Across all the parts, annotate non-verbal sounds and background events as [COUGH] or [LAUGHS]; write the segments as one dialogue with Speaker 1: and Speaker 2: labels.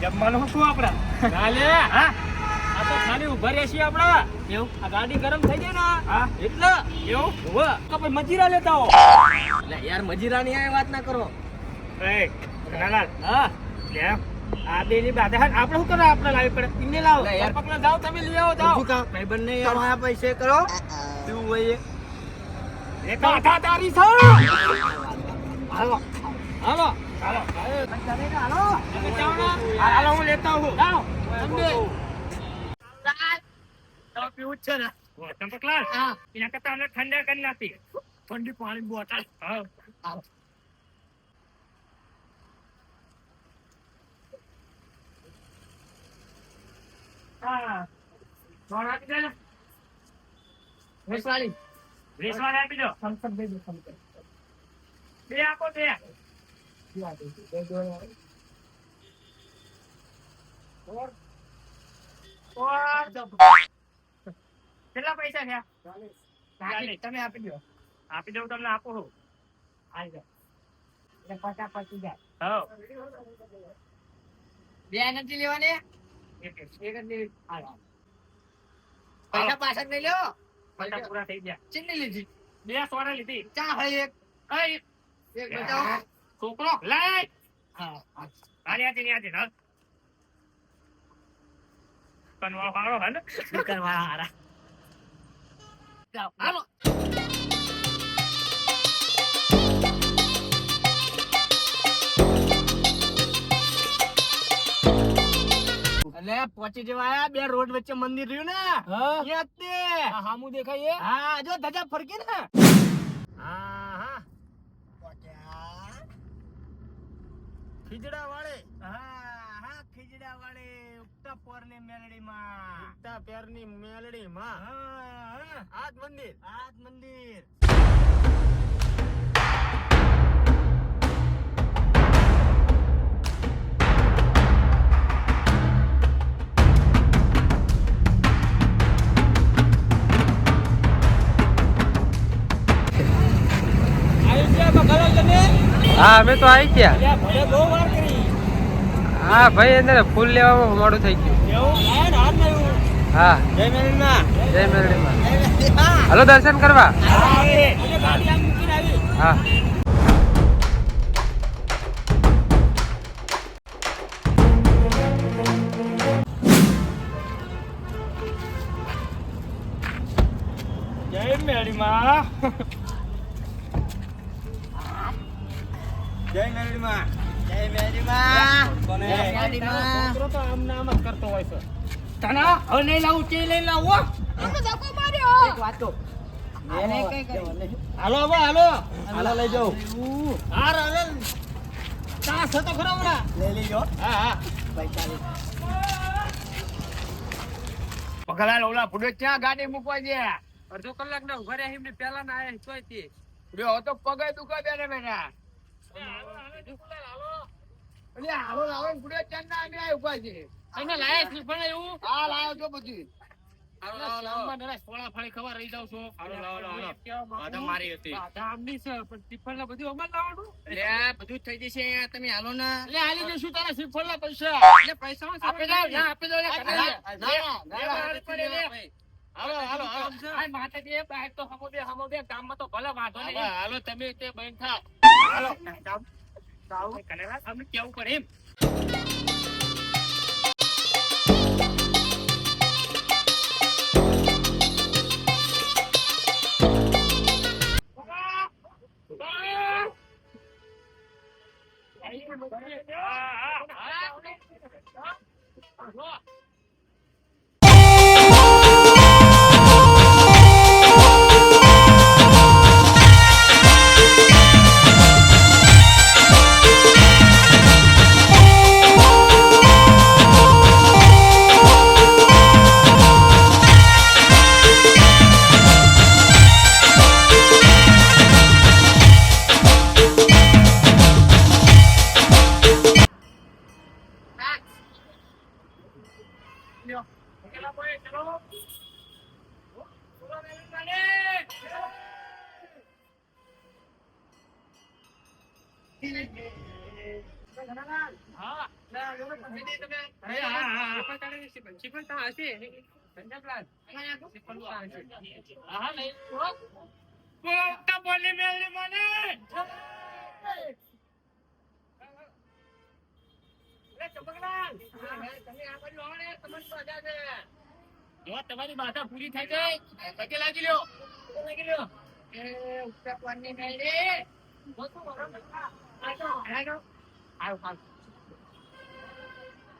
Speaker 1: જમવાનું શું આપડા.
Speaker 2: ચાલે?
Speaker 1: હા?
Speaker 2: આ તો ખાલી ઊભા રહ્યા છીએ આપડા.
Speaker 1: એવું?
Speaker 2: આ ગાડી ગરમ થઈ જાય ને?
Speaker 1: હા?
Speaker 2: એટલે?
Speaker 1: એવું?
Speaker 2: હોવે. તો પછી મજીરા લેતા હો એટલે યાર મજીરાની આ વાત ના કરો.
Speaker 1: એ નાના.
Speaker 2: હા?
Speaker 1: લે આ બે ની બાધા આપણે શું કરો આપણે લાવી પડે? એમને લાવો.
Speaker 2: યાર.
Speaker 1: પકડો જાવ તમે લઈ આવો જાઓ.
Speaker 2: ભાઈબંધ ને આ પૈસે કરો. શું હોય
Speaker 1: એ? બાધા તારી છો. હાલો.
Speaker 2: હાલો.
Speaker 1: હાલો હું લેતા. તો પીવું ને ચંપકલાલ એના કરતા અમને ઠંડા કરી હા હા બે આપો, બે કેટલા પૈસા થયા?
Speaker 2: તમે આપી દો.
Speaker 1: આપી દઉં તમને આપો હું.
Speaker 2: પચી જાય બે નથી લેવાની?
Speaker 1: એક એક.
Speaker 2: એક જ લેવી. પૈસા પાછળ નહીં લ્યો
Speaker 1: પૈસા પૂરા થઈ ગયા.
Speaker 2: ચીની લીધી.
Speaker 1: બે સોરા લીધી.
Speaker 2: ચા ભાઈ એક.
Speaker 1: કઈ?
Speaker 2: એક બચાવો
Speaker 1: છોકરો લઈ કનવા વાળો હે ને
Speaker 2: સ્પીકર હારા હાલો એટલે પહોંચી જવા આયા બે રોડ વચ્ચે મંદિર રહ્યું ને? હા.
Speaker 1: હામું દેખાય
Speaker 2: હા જો ધજા ફરકી ને.
Speaker 1: હા હા. ખીજડા વાળે
Speaker 2: હા હા ખીજડા વાળે ઉગતા પોરની મેલડીમાં.
Speaker 1: ઉગતા પેરની મેલડી માં આજ મંદિર.
Speaker 2: આજ મંદિર.
Speaker 3: હા અમે તો આવી ગયા. હા ભાઈ અંદર ફૂલ લેવામાં મોડું થઈ ગયું. હા
Speaker 2: જય મેલડીમાં
Speaker 3: જય મેરડીમાં
Speaker 2: હા.
Speaker 3: હાલો દર્શન કરવા. હા
Speaker 1: જય આવી
Speaker 2: જય
Speaker 1: છોકરો તો આમ જ કરતો હોય છે.
Speaker 2: તના હવે નહીં લાવું તે લઈને લાવો એક વાત. કહું. હાલો હવે હાલો. હાલો લઈ જાઉં હાર હવે તાસ હતો ખરો હમણાં. લઈ લેજો હા હા. પૈસા લઈ
Speaker 1: પગલા ઓલા ફૂડે ક્યાં ગાડી મૂકવા દે
Speaker 3: અડધો કલાક ના ઊભા રહ્યા એમને પેલા ના આયા તોય તે.
Speaker 1: બે તો પગે દુખા બેઠા બેઠા અલે હાલો લાવો ને ફૂડે ના અમે આ ઊભા છે
Speaker 3: તમે લાયા છે પણ એવું
Speaker 1: આ લાવો છો બધી
Speaker 3: હાલો લાવો લાવો
Speaker 1: ફોળા ફાળી ખબર રહી જાવ છો
Speaker 3: હાલો લાવો લાવો
Speaker 1: બાધા મારી હતી
Speaker 3: બાધા આમની છે પણ ટિફિન ને બધું અમારે લાવવાનું
Speaker 2: બધું જ થઈ જશે અહીંયા તમે હાલો ને
Speaker 1: લે હાલી તારા શ્રીફળ ના પૈસા હાલો હાલો હાલો માતાજી બહાર તો હમો બે હમો બે ગામમાં તો ભલે વાંધો નહીં હાલો તમે તે બહેન થાવ હાલો અમને કેવું પડે એમ
Speaker 3: Ah, ah, ah, ah, ah, ah, ah, ah, બોલી મેલની મને. તમારી બાધા પૂરી થઈ જાય પગે લાગી લ્યો લાગી લ્યો એ. અરે માં મેલી બે બચ્ચો મારી માં બોલો મેલી મને આવ. અલે આ તો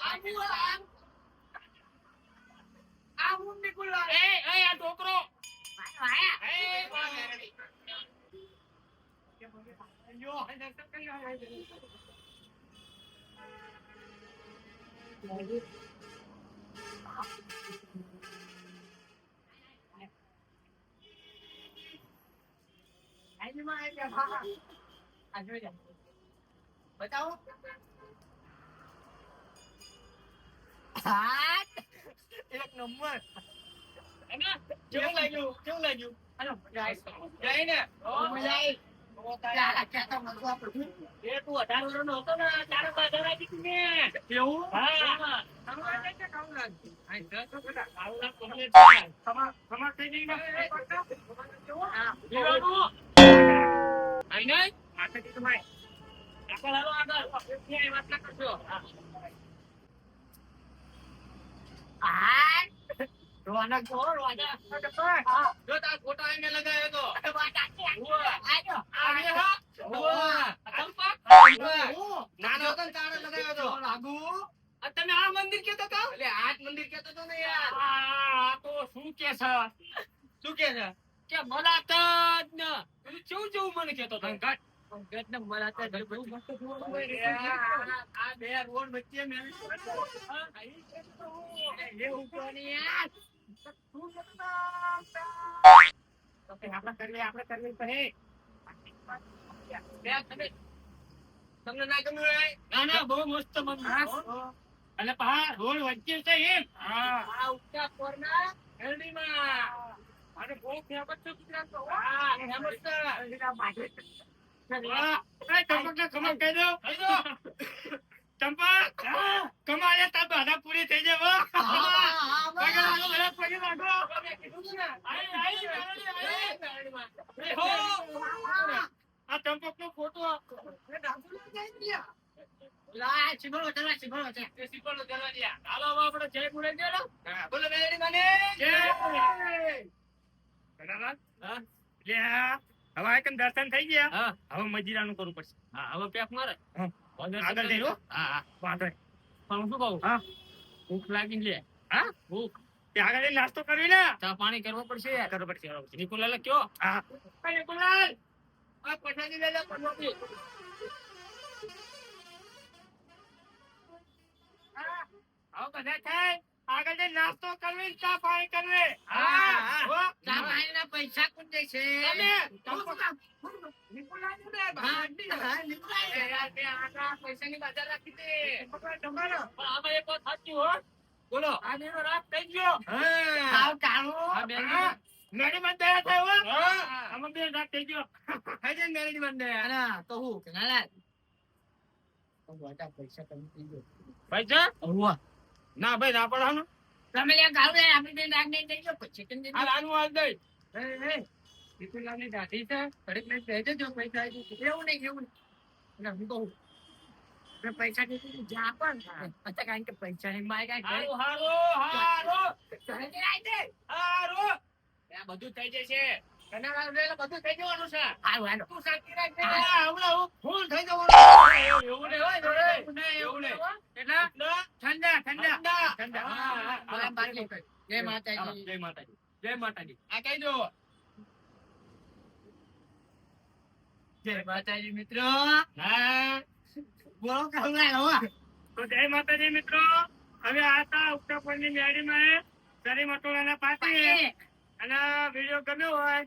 Speaker 3: આબુ આમ આબુ નિકુલલાલ એ એ આ છોકરો મેરડી યો હે તો કઈ બતાવો એક નંબર કેવું લાગ્યું કેવું લાગ્યું જાય ને એ તું અઢાર વર્ષનો હતો તમે આ મંદિર કેતો તો? એટલે આ મંદિર કેતો તો ને યાર. આ તો શું કે છે? શું કે છે? કે મલાતજ ને. પેલું કેવું જેવું મને કેતો ને. આ બે રોડ વચ્ચે મેં યાર તો? આપણે કરીએ આપણે કરીએ પછી તમને ના ગમ્યું ના ના બહુ મસ્ત મંદિર અને પા રોડ વચ્ચે છે એમ. હા. આ ઉચ્ચા કોરના હેરડીમાં અને બહુ ફેમસ છે ગુજરાતનો. હા ફેમસ છે. કહી દો. ચંપક તાર બાધા પૂરી થઈ જાય પગે લાગો હો આ ચંપક નો ફોટો હાલો જય બોલો જય? લે હવે આ દર્શન થઈ ગયા? હવે મજીરાનું કરવું પડશે. હવે પેક મારે. આગળ જઈ હો હા. હા વાંધો પણ હું શું કહું? હા. ભૂખ લાગી લે. હા? ભૂખ. આગળ નાસ્તો કરવી ને? ચા પાણી કરવો પડશે. કરવો પડશે નિકુલાલ કયો? હા. નિકુલાલ. આ લે હા આવો બધા થાય. આગળ નાસ્તો કરવી ચા પાણી કરવી. હા ના
Speaker 4: પૈસા કોણ દે છે?
Speaker 3: તમે. ને? હા રાખી દે. પણ આમાં એક વાત સાચી હો. બોલો. આ બેનો રાત થઈ ગયો.
Speaker 4: કાળો
Speaker 3: હા, બેન. મેરી માં દયા આમાં બે રાત થઈ ગયો. થઈ જાય મેરી માં
Speaker 4: ના તો હું? કનાલાલ
Speaker 3: પૈસા ના ભાઈ ના પડવાનું
Speaker 4: તમે લે ગાળો લે આપણી બેન રાગ નહીં થઈ પછી તમે
Speaker 3: આ લાનું આ દઈ. એ એ વિપુલાલની દાઢી છે. કડક લઈને દેજો જો પૈસા આવી.
Speaker 4: એવું નહીં એવું ના હું કહું આપણે પૈસા દીધી જા પણ. પછી કારણ કે પૈસા ની માય કાઈ
Speaker 3: હારો હારો હારો.
Speaker 4: હારો જઈને દે.
Speaker 3: હારું. આ બધું થઈ જશે. બધું થઈ જવાનું છે. તું શાંતિ રાખ ને. હમણાં હું ફૂલ થઈ જવાનું એવું નહીં હોય એવું નહીં એટલે ઠંડા. ઠંડા ઠંડા. હા, હા, હા.
Speaker 4: બોલા બાટલી કર. જય માતાજી.
Speaker 3: જય માતાજી. જય માતાજી. આ કહી દો
Speaker 4: જય માતાજી મિત્રો.
Speaker 3: હા.
Speaker 4: બોલો હવા
Speaker 3: તો જય માતાજી મિત્રો. હવે આતા ઉત્તરપુરની મેળીમાં શરી મટોળાના પાટી અને વીડિયો ગમ્યો હોય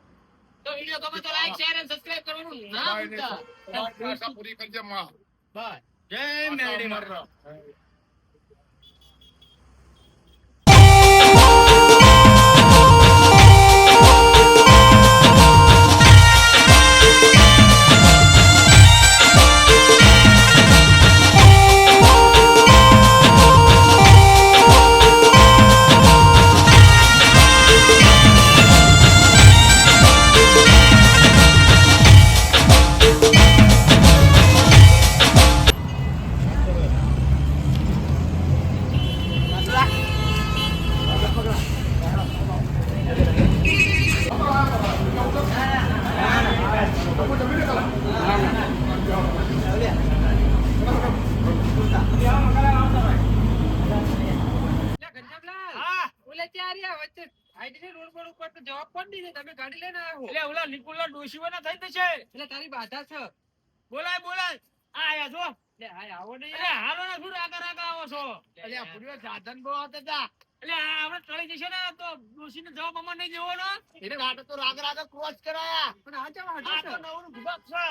Speaker 3: તો વીડિયો ગમે તો લાઈક શેર અને સબસ્ક્રાઇબ કરવાનું ના ભૂલતા
Speaker 1: પૂરી કરજે માં
Speaker 3: બસ જય મેલડી મરરો એટલે ઓલા નિકુલનો ડોશીઓના થઈ જશે. બોલાય બોલાય. આ આયા છો. એટલે હાલો ને શું આગળ આગળ આવો છો? એટલે આ આપણે ટળી જશે ને તો ડોશીને જવાબ અમારે નહીં દેવાનો આ તો નવરું ભૂગત છે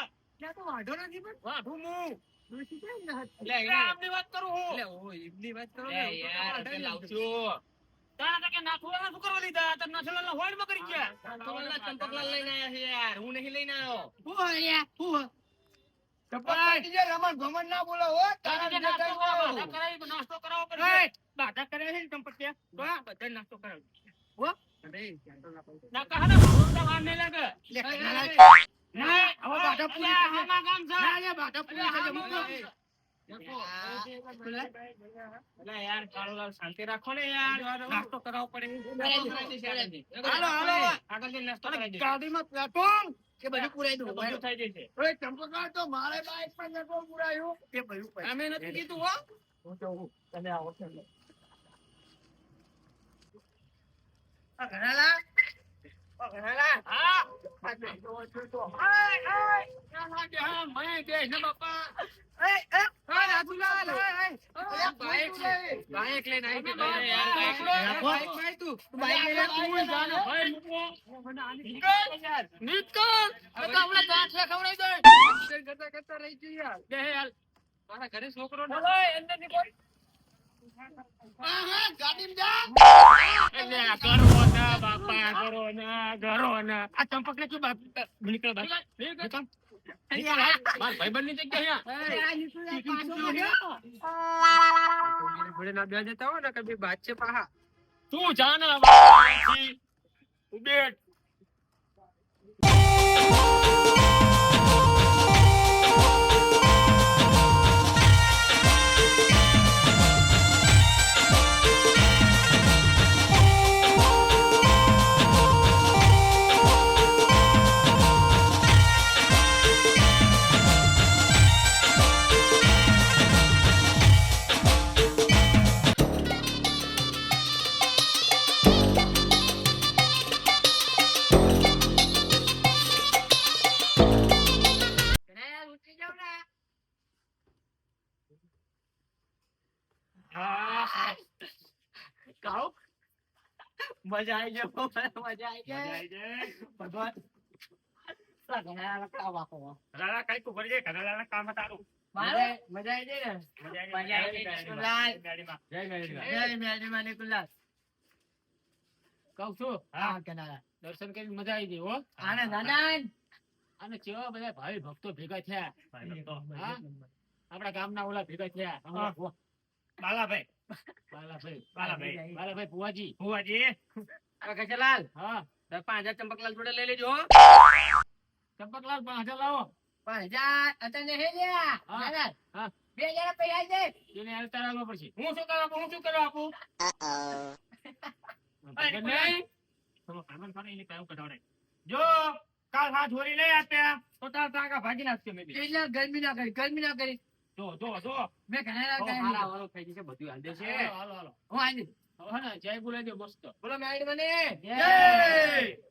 Speaker 3: વાઢું મું. એટલે આમની વાત કરું હું તારા તો કે નાથુલાના શું કરવા લીધા? તાર નાથુલાના હોડમાં કરી ગયા. તારા જે નાસ્તો કરાવો, બાધા કરાવી, નાસ્તો કરાવો પડશે. બાધા કર્યા છે ને ચંપતિયા? તો આ બધાય નાસ્તો કરાવજો. હો? ના, કહાના ભગવાનના વાર નહીં લાગે. ના, હવે બાધા પૂરી કરી દે. આમાં કામ છે. આમાં અલા યાર, કાળુલાલ, શાંતિ રાખો ને યાર. નાસ્તો કરાવવો પડે. હાલો, હાલો. આગળ નાસ્તો કરાવી દઈશું. બધું થઈ જશે. અમે નથી કીધું હો. બાઈક છે. બાઈક આવી બાઈક. બાઈક તું. બાઈક તું તો દે. મારા ઘરે છોકરો અંદર નીકળ. આ કરો ના બાપા કરો ના કરો ના આ ચંપક જય
Speaker 4: આવી. નિકુલદાસ.
Speaker 3: કહું છું?
Speaker 4: હા. કેનારા
Speaker 3: દર્શન કરી મજા આવી ગઈ હો.
Speaker 4: આનંદ આનંદ
Speaker 3: અને કેવા બધા ભાઈ ભક્તો ભેગા થયા. આપડા ગામ ગામના ઓલા ભેગા થયા. બાલાભાઈ. બાલાભાઈ બાલાભાઈ બાલાભાઈ ભુવાજી. ભુવાજી?
Speaker 4: ગજલાલ
Speaker 3: હા.
Speaker 4: પાંચ હજાર ચંપકલાલ જોડે લઈ લેજો
Speaker 3: ચંપકલાલ પાંચ હજાર લાવો.
Speaker 4: પાંચ હજાર અત્યારે હે લ્યા.
Speaker 3: હા.
Speaker 4: બે હજાર પૈસા જાય.
Speaker 3: એને હાલ તારે પડશે.
Speaker 4: હું શું કરવા? હું શું કરવા આપું? [LAUGHS] જો કાલ હાથ લઈ આપ્યા તો તાર ટાંકા ભાગી નાખશે
Speaker 1: ગરમી ના કરી ગરમી ના કરી.
Speaker 4: જો જો જો.
Speaker 1: મેં ઘણા
Speaker 3: તો
Speaker 1: કરી
Speaker 3: વાળો થઈ જશે બધું હાલ દેશે
Speaker 4: હાલો હાલો હાલો.
Speaker 1: હું
Speaker 3: ને જય બોલે દે મસ્ત.
Speaker 4: બોલો મેં આઈ મને. જય